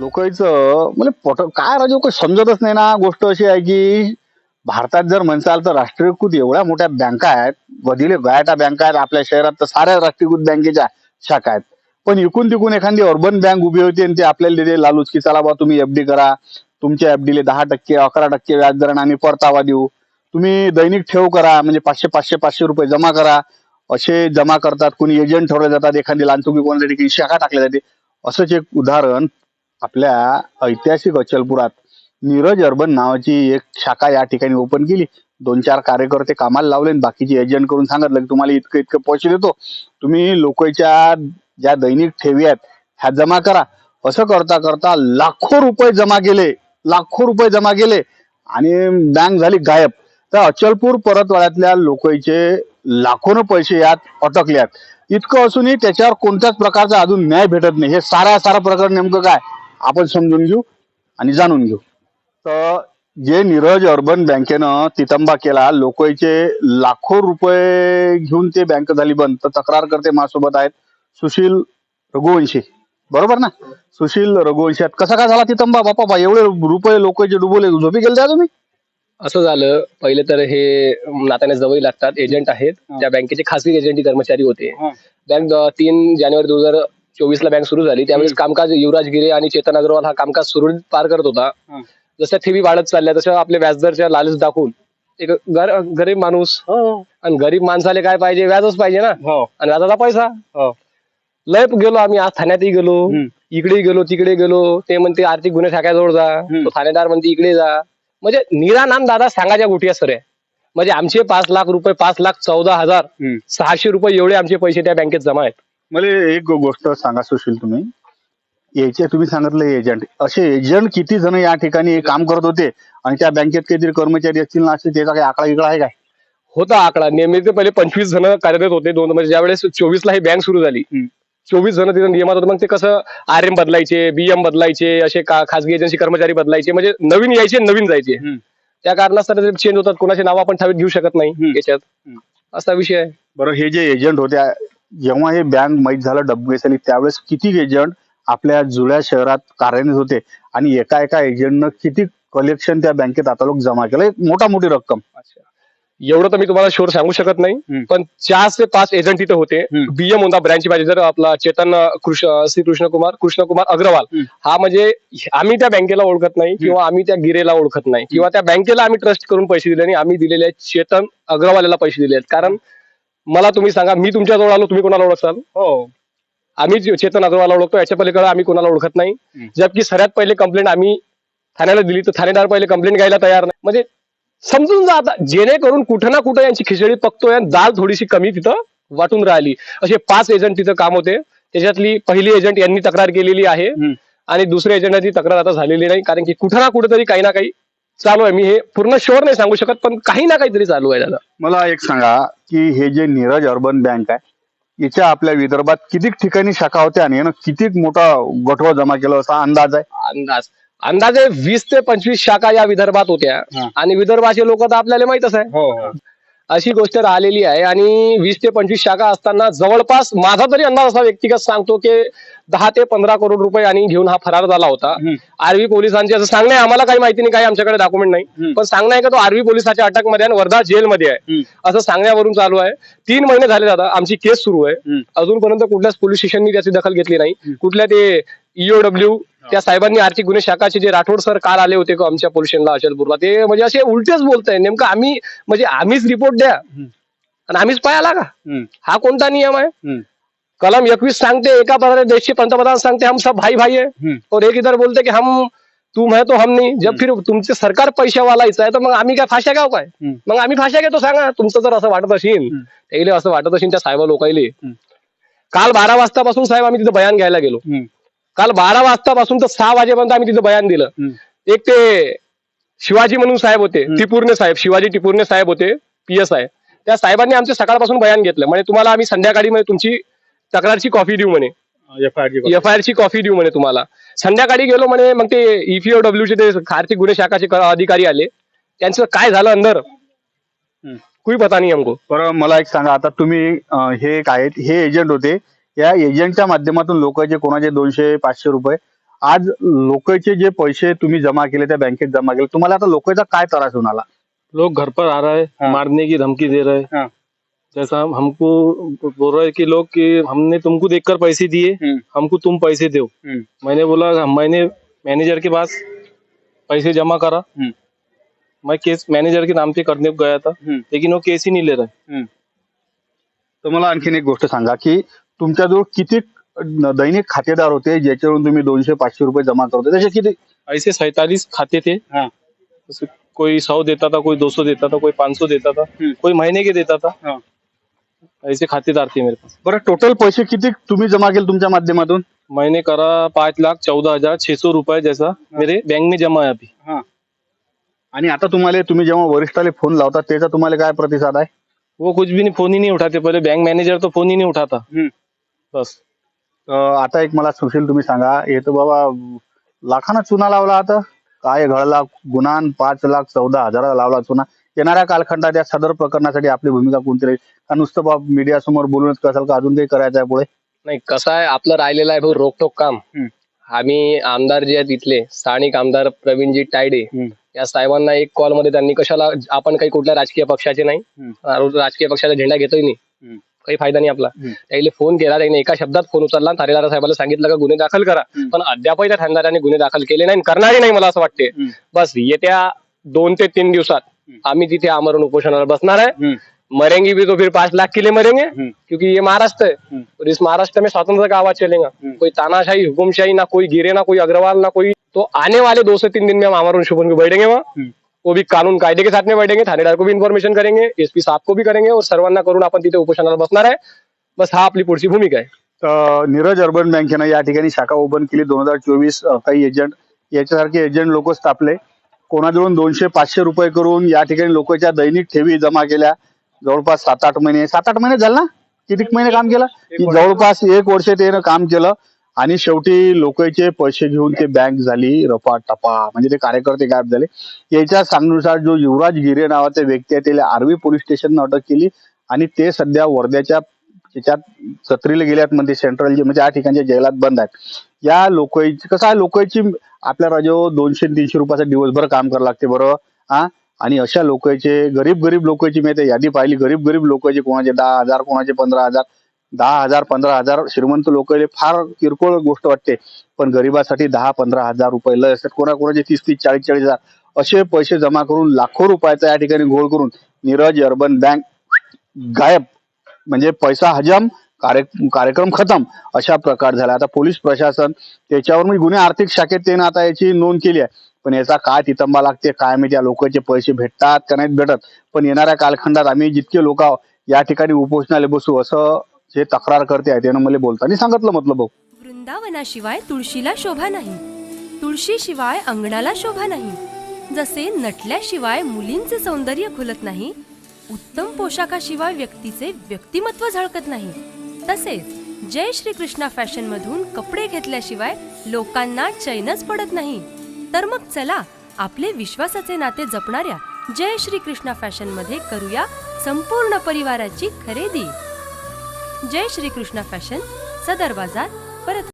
लोकांचं म्हणजे पट काय राजू काही समजतच नाही ना गोष्ट अशी आहे की भारतात जर म्हणसाल तर राष्ट्रीयकृत एवढ्या मोठ्या बँका आहेत वधिले गयाटा बँका आहेत आपल्या शहरात तर साऱ्या राष्ट्रीयकृत बँकेच्या शाखा आहेत. पण इकून तिकून एखादी अर्बन बँक उभी होती आणि ते आपल्याला देते लालूच की चला बा तुम्ही एफडी करा तुमच्या एफडीले दहा टक्के अकरा टक्के व्याजदराने आम्ही परतावा देऊ. तुम्ही दैनिक ठेव करा म्हणजे पाचशे पाचशे पाचशे रुपये जमा करा. असे जमा करतात कोणी एजंट ठरवले जातात एखादी लांचुकी कोणाच्या ठिकाणी शाखा टाकल्या जाते. असंच एक उदाहरण आपल्या ऐतिहासिक अचलपुरात नीरज अर्बन नावाची एक शाखा या ठिकाणी ओपन केली. दोन चार कार्यकर्ते कामाला लावले आणि बाकीचे एजंट करून सांगितलं की तुम्हाला इतकं इतकं पैसे देतो. तुम्ही लोकांच्या ज्या दैनिक ठेवी आहेत ह्या जमा करा. असं करता करता लाखो रुपये जमा केले लाखो रुपये जमा केले आणि बँक झाली गायब. तर अचलपूर परतवाड्यातल्या लोकांचे लाखोनं पैसे यात अटकल्यात. इतकं असूनही त्याच्यावर कोणत्याच प्रकारचा अजून न्याय भेटत नाही. हे सारा सारा प्रकरण नेमकं काय? आपण समजून घेऊ आणि जाणून घेऊ. तर जे नीरज अर्बन बँकेनं तितंबा केला लोकांचे लाखो रुपये घेऊन ते बँक झाली बंद. तर तक्रार करते माझ्यासोबत आहेत सुशील रघुवंशी. बरोबर ना? सुशील रघुवंशी आहेत. कसा काय झाला तितंबा? बापा बा एवढे रुपये लोकांचे डुबवले झोपी गेले तुम्ही? असं झालं. पहिले तर हे नात्याने जवळ लागतात. एजंट आहेत. हा. त्या बँकेचे खासगी एजंटी कर्मचारी होते. हा. बँक तीन जानेवारी दोन हजार चोवीस ला बँक सुरू झाली. त्यावेळेस कामकाज युवराज गिरे आणि चेतन अग्रवाल हा कामकाज सुरळीत पार करत होता. हा. जसं ठेवी वाढत चालल्या तसं आपल्या व्याजदरच्या लालच दाखवून एक गर- गरीब माणूस आणि गरीब माणसाला काय पाहिजे? व्याजच पाहिजे ना. हो. आणि व्याजाचा पैसा. हो. लय गेलो आम्ही. आज ठाण्यातही गेलो. हम्म. इकडे गेलो तिकडे गेलो. ते म्हणते आर्थिक गुन्हे शाखेजवळ जा. हम्म. तो ठाणेदार म्हणते इकडे जा. म्हणजे निरानाम दादा सांगायच्या गोटी सर. आहे म्हणजे आमचे पाच लाख रुपये पाच लाख चौदा हजार हम्म. सहाशे रुपये एवढे आमचे पैसे त्या बँकेत जमा आहेत. मला एक गोष्ट सांगा सुशील तुम्ही. याचे तुम्ही सांगितलं एजंट असे एजंट किती जण या ठिकाणी काम करत होते आणि त्या बँकेत काहीतरी कर्मचारी असतील ना असे त्याचा काही आकडा इकडा आहे काय? होता आकडा. नेहमी ते पहिले पंचवीस जण कार्यरत होते दोन म्हणजे ज्यावेळेस चोवीस ला ही बँक सुरू झाली हम्म. चोवीस जण तिथं नियमात होते. मग ते कसं आर एम बदलायचे बीएम बदलायचे असे का- खासगी एजन्सी कर्मचारी बदलायचे म्हणजे नवीन यायचे नवीन जायचे. त्या कारणास्तव चेंज होतात. कोणाचे नाव आपण ठावीत घेऊ शकत नाही. याच्यात. असा विषय आहे. बरं हे जे एजंट होते जेव्हा हे बँक माहीत झालं डब्ल्यू त्यावेळेस किती एजंट आपल्या जुळ्या शहरात कार्यान्वित होते आणि एका एका एजंटनं किती कलेक्शन त्या बँकेत आता लोक जमा केलं? एक मोठा मोठी रक्कम एवढं तर मी तुम्हाला शोर सांगू शकत नाही. पण चार ते पाच एजंट तिथे होते. बीएम होता ब्रँच मॅनेजर आपला चेतन कृष्ण श्री कृष्ण कुमार कृष्ण कुमार अग्रवाल. हा म्हणजे आम्ही त्या बँकेला ओळखत नाही किंवा आम्ही त्या गिरेला ओळखत नाही. किंवा त्या बँकेला आम्ही ट्रस्ट करून पैसे दिले आणि आम्ही दिलेले आहेत चेतन अग्रवाल याला पैसे दिले आहेत. कारण मला तुम्ही सांगा मी तुमच्याजवळ आलो तुम्ही कोणाला ओळखसाल? हो. आम्ही चेतन अग्रवाल ओळखतो याच्या पलीकडे आम्ही कोणाला ओळखत नाही. जबकी सर्वात पहिले कंप्लेंट आम्ही ठाण्याला दिली तर ठाणेदार पहिले कंप्लेंट घ्यायला तयार नाही. म्हणजे समजून जा आता. जेणेकरून कुठं ना कुठं यांची खिचडी पकतोय आणि दाल थोडीशी कमी तिथं वाटून राहिली. असे पाच एजंट तिथं काम होते. त्याच्यातली पहिली एजंट यांनी तक्रार केलेली आहे. आणि दुसऱ्या एजंटाची तक्रार आता झालेली नाही. कारण की कुठं ना कुठेतरी काही ना काही चालू आहे. मी हे पूर्ण शुअर नाही सांगू शकत पण काही ना काहीतरी चालू आहे दादा. मला एक सांगा की हे जे नीरज अर्बन बँक आहे याच्या आपल्या विदर्भात किती ठिकाणी शाखा होत्या आणि यानं किती मोठा गठवा जमा केला असा अंदाज आहे? अंदाज. अंदाजे वीस ते पंचवीस शाखा या विदर्भात होत्या. हा. आणि विदर्भाचे लोक तर आपल्याला माहितच आहे. हो अशी गोष्ट राहिलेली आहे. आणि वीस ते पंचवीस शाखा असताना जवळपास माझा तरी अंदाज असा व्यक्तिगत सांगतो की दहा ते पंधरा करोड रुपये आणि घेऊन हा फरार झाला होता. हम्म. आर्वी पोलिसांचे असं सांगणं आहे. आम्हाला काही माहिती नाही काही आमच्याकडे डॉक्युमेंट नाही. पण सांगणं आहे का तो आर्वी पोलिसाच्या अटकमध्ये आणि वर्धा जेलमध्ये आहे. हम्म. असं सांगण्यावरून चालू आहे. तीन महिने झाले दादा आमची केस सुरू आहे. हम्म. अजूनपर्यंत कुठल्याच पोलीस स्टेशननी त्याची दखल घेतली नाही. कुठल्या ते ईओडब्ल्यू त्या साहेबांनी आर्थिक गुन्हे शाखाचे जे राठोड सर काल आले होते आमच्या पोलीस स्टेशनला अचलपूरला ते म्हणजे असे उलटेच बोलताय नेमकं आम्ही म्हणजे आम्हीच रिपोर्ट द्या आणि आम्हीच पायाला का. हा कोणता नियम आहे. कलम एकवीस सांगते एका पदारे देशचे पंतप्रधान सांगते हम सब भाई भाई है हम्म. और एक इधर बोलते की हम तुम है तो हम नहीं जब फिर तुमचे सरकार पैशावालाच आहे तर मग आम्ही काय फाशा घ्याव काय. मग आम्ही फाशा घेतो सांगा तुमचं जर असं वाटत असेल. त्याला असं वाटत असेल त्या साहेब लोकायले. काल बारा वाजतापासून साहेब आम्ही तिथे बयान घ्यायला गेलो. काल बारा वाजतापासून तर सहा वाजेपर्यंत आम्ही तिथे बयान दिलं. एक ते शिवाजी म्हणून साहेब होते. टिपूर्णे साहेब शिवाजी टिपूर्णे साहेब होते पी एस आय. त्या साहेबांनी आमचे सकाळपासून बयान घेतलं. म्हणजे तुम्हाला आम्ही संध्याकाळी म्हणजे तुमची तक्रारची कॉफी देऊ म्हणे. एफ आय आर ची कॉफी. देऊ म्हणे तुम्हाला. संध्याकाळी गेलो म्हणे मग ते E ईपीओडब्ल्यू चे ते आर्थिक गुन्हे शाखाचे अधिकारी आले. त्यांचं काय झालं अंदर. कोई पता नाही हमको बरं मला एक सांगा. आता तुम्ही हे काय हे एजंट होते. या एजंटच्या माध्यमातून लोकांचे कोणाचे दोनशे पाचशे रुपये आज लोकांचे जे पैसे तुम्ही जमा केले त्या बँकेत जमा केले तुम्हाला आता लोकांचा काय त्रास होऊन आला लोग घर पर आ रहा है। मारने की धमकी दे रहे हाँ। जैसा हम- हमको बोल रहे कि लोग कि हमने तुमको देखकर पैसे दिए। हमको तुम पैसे दो। मैंने बोला मैंने मैनेजर के पास पैसे जमा करा। मैं केस मैनेजर के नाम पे करने गया था। लेकिन वो केस ही नहीं ले रहे तर मला आणखीन एक गोष्ट सांगा की तुमच्याजवळ किती दैनिक खातेदार होते ज्याच्यावरून तुम्ही दोनशे पाचशे रुपये जमा करते त्याचे किती? ऐसे सैतालीस खाते थे। हाँ। जैसे कोई सौ देता था कोई दो सौ देता था कोई पाँच सौ देता था हम्म। कोई महीने के देता था। हाँ। ऐसे खातेदार थे मेरे पास। बरं टोटल पैसे किती तुम्ही जमा केले तुमच्या माध्यमातून? मैंने करा पाँच लाख चौदह हजार छह सौ रुपए जैसा मेरे बैंक में जमा है अभी। आणि आता तुम्हाला तुम्ही जेव्हा वरिष्ठाले फोन लावता त्याचा तुम्हाला काय प्रतिसाद आहे? वो कुछ भी नहीं फोन ही नहीं उठाते। पहले बैंक मैनेजर तो फोन ही नहीं उठाता। हम्म. बस. आता एक मला सुशील तुम्ही सांगा. हे तर बाबा लाखानं चुना लावला आता. काय घडला? गुन्हा पाच लाख चौदा हजाराला लावला चुना. येणाऱ्या कालखंडात या सदर प्रकरणासाठी आपली भूमिका कोणती राहील? का नुसतं बाब मीडिया समोर बोलूनच कसाल का अजून काही करायचं आहे पुढे? नाही कसं आहे आपलं राहिलेलं आहे भाऊ रोकटोक काम. आम्ही आमदार जे आहेत इथले स्थानिक आमदार प्रवीणजी हम्म. या साहेबांना एक कॉलमध्ये त्यांनी कशाला आपण काही कुठल्या राजकीय पक्षाचे नाही राजकीय पक्षाचा झेंडा घेतोय नाही. काही फायदा नाही आपला. त्याला फोन केला त्याने एका शब्दात फोन उचलला थारेदार साहेबाला सांगितलं का गुन्हे दाखल करा. पण अद्यापही त्या ठाणेदारांनी गुन्हे दाखल केले नाही आणि करणारही नाही मला असं वाटते. बस येत्या दोन ते तीन दिवसात. आम्ही तिथे आमरण उपोषणाला बसणार आहे. मरेंगे भी तो फिर पांच लाख के लिए मरेंगे. क्योंकि ये महाराष्ट्र है. और इस महाराष्ट्र में स्वतंत्र का आवाज चलेगा. कोई तानाशाही हुकुमशाही ना कोई गिरे ना कोई अग्रवाल ना कोई तो आने वाले दो से तीन दिन में हम आमरण शुभन में बैठेंगे वहाँ. वो भी कानून कायदे के साथ में बैठेंगे थानेदार को भी इन्फॉर्मेशन करेंगे एसपी साहब को भी करेंगे और सर्वांना करून आपण तिथे उपोषणाला बसणार आहे बस हा आपली पुढची भूमिका आहे नीरज अर्बन बँकेनं या ठिकाणी शाखा ओपन केली दोन हजार चोवीस काही एजंट याच्यासारखे एजंट लोक स्थापले. कोणाजवळून दोनशे पाचशे रुपये करून या ठिकाणी लोकांच्या दैनिक ठेवी जमा केल्या. जवळपास सात आठ महिने सात आठ महिने झाले ना? किती महिने काम केलं? जवळपास एक वर्ष त्यानं काम केलं. आणि शेवटी लोकांचे पैसे घेऊन ते बँक झाली रपा टपा म्हणजे ते कार्यकर्ते गायब झाले. याच्या सांगण्यानुसार जो युवराज गिरे नावाचा व्यक्ती आहे त्याला आर्वी पोलीस स्टेशननं अटक केली आणि ते सध्या वर्ध्याच्या त्याच्यात सत्रीला गेल्यात म्हणजे सेंट्रल जे म्हणजे या ठिकाणच्या जैलात बंद आहेत. या लोकांची कसं आहे लोकांची आपल्या राज्यावर दोनशे तीनशे रुपयाचा दिवसभर काम करावं लागते बरं हा? आणि अशा लोकांचे गरीब गरीब लोकांची मी आता यादी पाहिली गरीब गरीब लोकांचे कोणाचे दहा हजार कोणाचे पंधरा हजार दहा हजार पंधरा हजार श्रीमंत लोक फार किरकोळ गोष्ट वाटते. पण गरिबासाठी दहा पंधरा हजार रुपये लय असतात कोणाकोणाचे तीस तीस चाळीस चाळीस हजार. असे पैसे जमा करून लाखो रुपयाचा या ठिकाणी घोळ करून नीरज अर्बन बँक गायब. म्हणजे पैसा हजम कार्य कार्यक्रम खतम अशा प्रकार झाला. आता पोलीस प्रशासन त्याच्यावर मी गुन्हे आर्थिक शाखेत त्यानं आता याची नोंद केली आहे. पण याचा काय तितंबा लागते काय माहिती या लोकांचे पैसे भेटतात का नाहीत भेटत. पण येणाऱ्या कालखंडात आम्ही जितके लोक या ठिकाणी उपोषणाला बसू असं जे तक्रार करते आहे त्यानं मला बोलताना सांगितलं म्हटलं भाऊ. वृंदावनाशिवाय तुळशीला शोभा नाही. तुळशीशिवाय अंगणाला शोभा नाही. जसे नटल्याशिवाय मुलींचे सौंदर्य खुलत नाही उत्तम पोशाखाशिवाय व्यक्तीचे व्यक्तिमत्व झळकत नाही. तसेच जय श्री कृष्णा फॅशन मधून कपडे घेतल्याशिवाय लोकांना चैनच पडत नाही. तर मग चला आपले विश्वासाचे नाते जपणाऱ्या जय श्री कृष्णा फॅशनमध्ये करूया संपूर्ण परिवाराची खरेदी. जय श्री कृष्ण फॅशन सदर बाजार परत